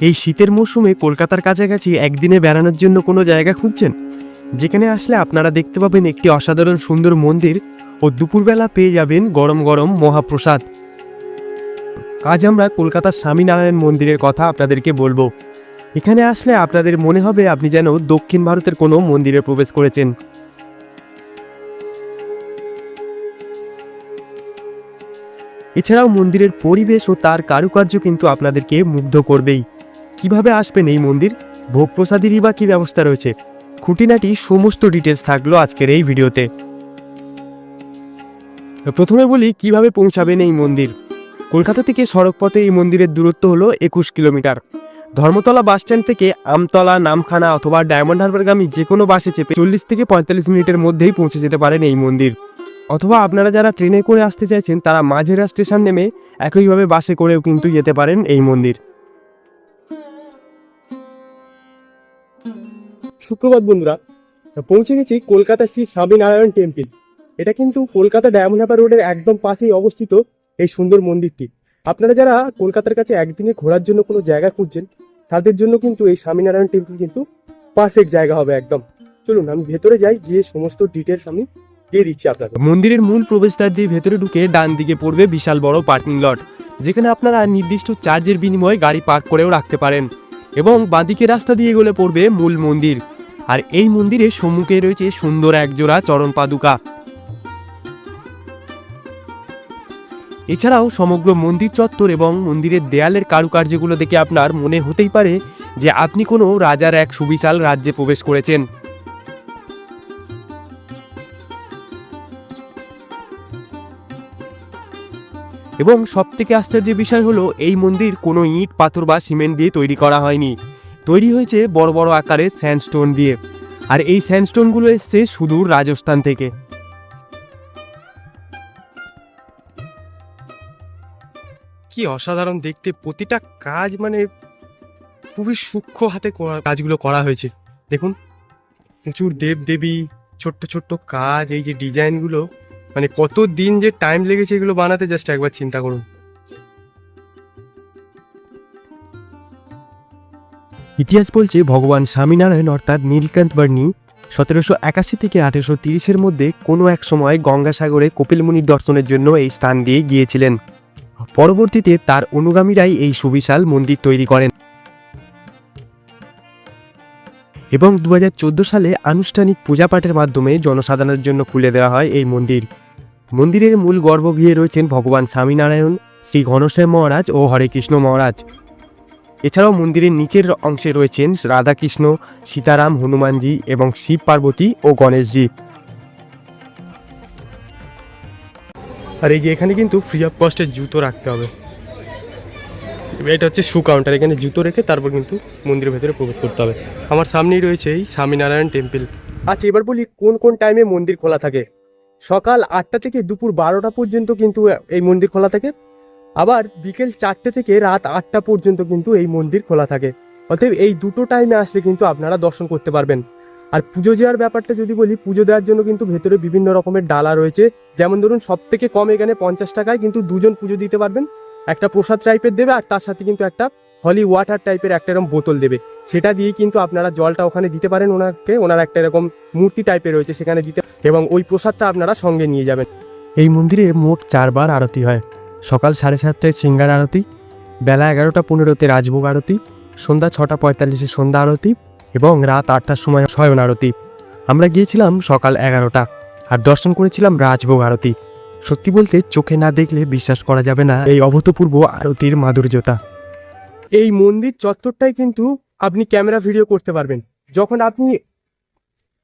এই শীতের মৌসুমে কলকাতার কাছাকাছি একদিনে বেড়ানোর জন্য কোনো জায়গা খুঁজছেন? যেখানে আসলে আপনারা দেখতে পাবেন একটি অসাধারণ সুন্দর মন্দির ও দুপুরবেলা পেয়ে যাবেন গরম গরম মহাপ্রসাদ। আজ আমরা কলকাতার স্বামীনারায়ণ মন্দিরের কথা আপনাদেরকে বলব। এখানে আসলে আপনাদের মনে হবে আপনি যেন দক্ষিণ ভারতের কোনো মন্দিরে প্রবেশ করেছেন। এছাড়াও মন্দিরের পরিবেশ ও তার কারুকার্য কিন্তু আপনাদেরকে মুগ্ধ করবেই। কীভাবে আসবেন এই মন্দির? ভোগ প্রসাদেরই বা কী ব্যবস্থা রয়েছে? খুঁটিনাটি সমস্ত ডিটেলস থাকল আজকের এই ভিডিওতে। প্রথমে বলি কীভাবে পৌঁছাবেন এই মন্দির। কলকাতা থেকে সড়কপথে এই মন্দিরের দূরত্ব হলো একুশ কিলোমিটার। ধর্মতলা বাস স্ট্যান্ড থেকে আমতলা, নামখানা অথবা ডায়মন্ড হারবারগামী যে কোনো বাসে চেপে চল্লিশ থেকে পঁয়তাল্লিশ মিনিটের মধ্যেই পৌঁছে যেতে পারেন এই মন্দির। অথবা আপনারা যারা ট্রেনে করে আসতে চাইছেন, তারা মাঝেরা স্টেশন নেমে একইভাবে বাসে করেও কিন্তু যেতে পারেন এই মন্দির। সুপ্রভাত বন্ধুরা, পৌঁছে গেছি কলকাতা শ্রী স্বামীনারায়ণ টেম্পল এটা কিন্তু কলকাতা ডায়মন্ড রোডের একদম পাশেই অবস্থিত এই সুন্দর মন্দিরটি। আপনারা যারা কলকাতার কাছে একদিনে ঘোরার জন্য কোনো জায়গা খুঁজছেন, তাদের জন্য কিন্তু এই স্বামীনারায়ণ টেম্পল কিন্তু পারফেক্ট জায়গা হবে একদম। চলুন, আমি ভেতরে যাই, গিয়ে সমস্ত ডিটেলস আমি দিয়ে দিচ্ছি আপনাকে মন্দিরের মূল প্রবেশদ্বার দিয়ে ভেতরে ঢুকে ডান দিকে পড়বে বিশাল বড় পার্কিং লট যেখানে আপনারা নির্দিষ্ট চার্জের বিনিময়ে গাড়ি পার্ক করেও রাখতে পারেন। এবং বাঁদিকে রাস্তা দিয়ে গেলে পড়বে মূল মন্দির। আর এই মন্দিরের সম্মুখে রয়েছে সুন্দর একজোড়া চরণ পাদুকা। এছাড়াও সমগ্র মন্দির চত্বর এবং মন্দিরের দেয়ালের কারুকার্যগুলো দেখে আপনার মনে হতেই পারে যে আপনি কোনো রাজার এক সুবিশাল রাজ্যে প্রবেশ করেছেন। এবং সবথেকে আশ্চর্যের বিষয় হলো, এই মন্দির কোনো ইট, পাথর বা সিমেন্ট দিয়ে তৈরি করা হয়নি। তৈরি হয়েছে বড় বড় আকারের স্যান্ডস্টোন দিয়ে। আর এই স্যান্ডস্টোনগুলো এসছে সুদূর রাজস্থান থেকে। কি অসাধারণ দেখতে। প্রতিটা কাজ মানে খুবই সূক্ষ্ম হাতে কাজগুলো করা হয়েছে। দেখুন, প্রচুর দেব দেবী ছোট্ট ছোট্ট কাজ, এই যে ডিজাইনগুলো। মানে কত দিন যে টাইম লেগেছে এগুলো বানাতে জাস্ট একবার চিন্তা করুন। ইতিহাস বলছে ভগবান স্বামীনারায়ণ, অর্থাৎ নীলকান্ত বার্নি, সতেরোশো একাশি থেকে আঠেরোশো তিরিশের মধ্যে কোনো এক সময় গঙ্গাসাগরে কপিলমুনির দর্শনের জন্য এই স্থান দিয়ে গিয়েছিলেন। পরবর্তীতে তার অনুগামীরাই এই সুবিশাল মন্দির তৈরি করেন। এবং দু হাজার চোদ্দ সালে আনুষ্ঠানিক পূজাপাঠের মাধ্যমে জনসাধারণের জন্য খুলে দেওয়া হয় এই মন্দির। মন্দিরের মূল গর্ভগৃহে রয়েছেন ভগবান স্বামীনারায়ণ, শ্রী ঘনশ্যাম মহারাজ ও হরে কৃষ্ণ মহারাজ। এছাড়াও মন্দিরের নিচের অংশে রয়েছেন রাধাকৃষ্ণ, সীতারাম হনুমানজি এবং শিব পার্বতী ও গণেশজি। আর এই যে এখানে কিন্তু ফ্রি অফ কস্টের জুতো রাখতে হবে। এটা হচ্ছে শু কাউন্টার এখানে জুতো রেখে তারপর কিন্তু মন্দিরের ভেতরে প্রবেশ করতে হবে। আমার সামনেই রয়েছে এই স্বামীনারায়ণ টেম্পল আচ্ছা এবার বলি কোন কোন টাইমে মন্দির খোলা থাকে? সকাল আটটা থেকে দুপুর বারোটা পর্যন্ত কিন্তু এই মন্দির খোলা থাকে। আবার বিকেল চারটে থেকে রাত আটটা পর্যন্ত কিন্তু এই মন্দির খোলা থাকে। অতএব এই দুটো টাইমে আসলে কিন্তু আপনারা দর্শন করতে পারবেন। আর পুজো দেওয়ার ব্যাপারটা যদি বলি, পুজো দেওয়ার জন্য কিন্তু ভেতরে বিভিন্ন রকমের ডালা রয়েছে। যেমন ধরুন সব থেকে কম এখানে পঞ্চাশ টাকায় কিন্তু দুজন পুজো দিতে পারবেন। একটা প্রসাদ টাইপের দেবে আর তার সাথে কিন্তু একটা হলি ওয়াটার টাইপের একটা এরকম বোতল দেবে। সেটা দিয়ে কিন্তু আপনারা জলটা ওখানে দিতে পারেন ওনাকে, ওনার একটা এরকম মূর্তি টাইপের রয়েছে সেখানে দিতে এবং ওই প্রসাদটা আপনারা সঙ্গে নিয়ে যাবেন। এই মন্দিরে মোট চারবার আরতি হয়। সকাল সাড়ে সাতটায় সিঙ্গার আরতি, বেলা এগারোটা পনেরোতে রাজভোগ আরতি, সন্ধ্যা ছটা পঁয়তাল্লিশে সন্ধ্যা আরতি এবং রাত আটটার সময় শয়ন আরতি। আমরা গিয়েছিলাম সকাল এগারোটা আর দর্শন করেছিলাম রাজভোগ আরতি। সত্যি বলতে চোখে না দেখলে বিশ্বাস করা যাবে না এই অভূতপূর্ব আরতির মাধুর্যতা। এই মন্দির চত্বরটাই কিন্তু আপনি ক্যামেরা ভিডিও করতে পারবেন। যখন আপনি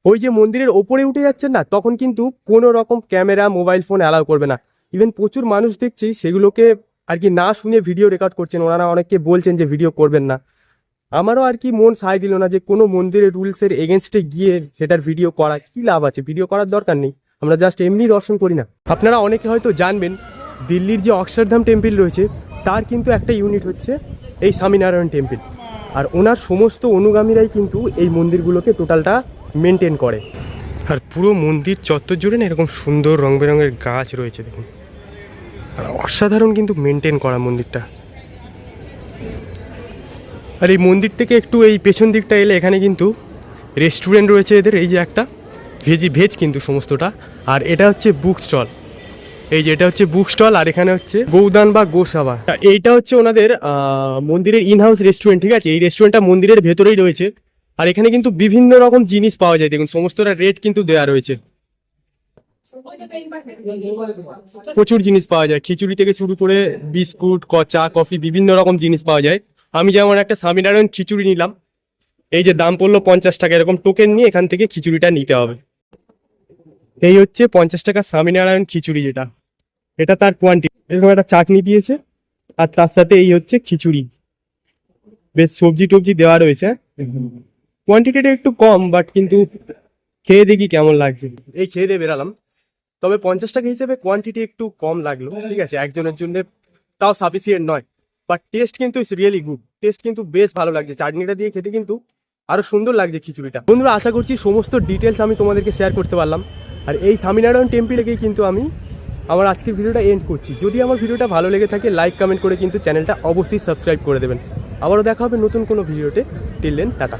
ওই যে মন্দিরের ওপরে উঠে যাচ্ছেন না, তখন কিন্তু কোনো রকম ক্যামেরা, মোবাইল ফোন অ্যালাউ করবে না। ইভেন প্রচুর মানুষ দেখছি সেগুলোকে আর কি না শুনে ভিডিও রেকর্ড করছেন। ওনারা অনেককে বলছেন যে ভিডিও করবেন না। আমারও আর কি মন সায় দিল না যে কোনো মন্দিরের রুলসের এগেনস্টে গিয়ে সেটার ভিডিও করা কী লাভ আছে? ভিডিও করার দরকার নেই। আমরা জাস্ট এমনি দর্শন করি না। আপনারা অনেকে হয়তো জানবেন, দিল্লির যে অক্ষরধাম টেম্পল রয়েছে, তার কিন্তু একটা ইউনিট হচ্ছে এই স্বামীনারায়ণ টেম্পল আর ওনার সমস্ত অনুগামীরাই কিন্তু এই মন্দিরগুলোকে টোটালটা মেনটেন করে। আর পুরো মন্দির চত্বর জুড়ে না এরকম সুন্দর রং বেরঙের গাছ রয়েছে দেখুন। আর অসাধারণ কিন্তু মেনটেন করা মন্দিরটা। আর এই মন্দির থেকে একটু এই পেছন দিকটা এলে এখানে কিন্তু রেস্টুরেন্ট রয়েছে এদের, এই যে একটা। ভেজি ভেজ কিন্তু সমস্তটা। আর এটা হচ্ছে বুক স্টল এই যে, এটা হচ্ছে বুক স্টল আর এখানে হচ্ছে গৌদান বা গোসাবা। এইটা হচ্ছে ওনাদের মন্দিরের ইনহাউস রেস্টুরেন্ট ঠিক আছে? এই রেস্টুরেন্টটা মন্দিরের ভেতরেই রয়েছে। আর এখানে কিন্তু বিভিন্ন রকম জিনিস পাওয়া যায়। দেখুন, সমস্তটা রেট কিন্তু দেওয়া রয়েছে। প্রচুর জিনিস পাওয়া যায়। খিচুড়ি থেকে শুরু করে বিস্কুট ক- চা কফি, বিভিন্ন রকম জিনিস পাওয়া যায়। আমি যেমন একটা স্বামীনারায়ণ খিচুড়ি নিলাম। এই যে, দাম পড়ল পঞ্চাশ টাকা। এরকম টোকেন নিয়ে এখান থেকে খিচুড়িটা নিতে হবে। এই হচ্ছে পঞ্চাশ টাকা স্বামীনারায়ণ খিচুড়ি যেটা। এটা তার কোয়ান্টিটি এরকম একটা চাটনি দিয়েছে, আর তার সাথে এই হচ্ছে খিচুড়ি। বেশ সবজি টবজি দেওয়া রয়েছে। কোয়ান্টিটিটা একটু কম বাট কিন্তু খেয়ে দেখি কেমন লাগছে। এই খেয়ে দিয়ে বেরালাম। তবে পঞ্চাশ টাকা হিসেবে কোয়ান্টিটি একটু কম লাগল, ঠিক আছে? একজনের জন্য তাও সাফিসিয়েন্ট নয়। বাট টেস্ট কিন্তু ইটস রিয়েলি গুড টেস্ট কিন্তু বেশ ভালো লাগছে। চাটনিটা দিয়ে খেতে কিন্তু আরও সুন্দর লাগছে খিচুড়িটা। বন্ধুরা, আশা করছি সমস্ত ডিটেলস আমি তোমাদেরকে শেয়ার করতে পারলাম। আর এই স্বামীনারায়ণ টেম্পলেকেই কিন্তু আমি আমার আজকের ভিডিওটা এন্ড করছি। যদি আমার ভিডিওটা ভালো লেগে থাকে লাইক কমেন্ট করে কিন্তু চ্যানেলটা অবশ্যই সাবস্ক্রাইব করে দেবেন। আবারও দেখা হবে নতুন কোনো ভিডিওতে। Till then tata.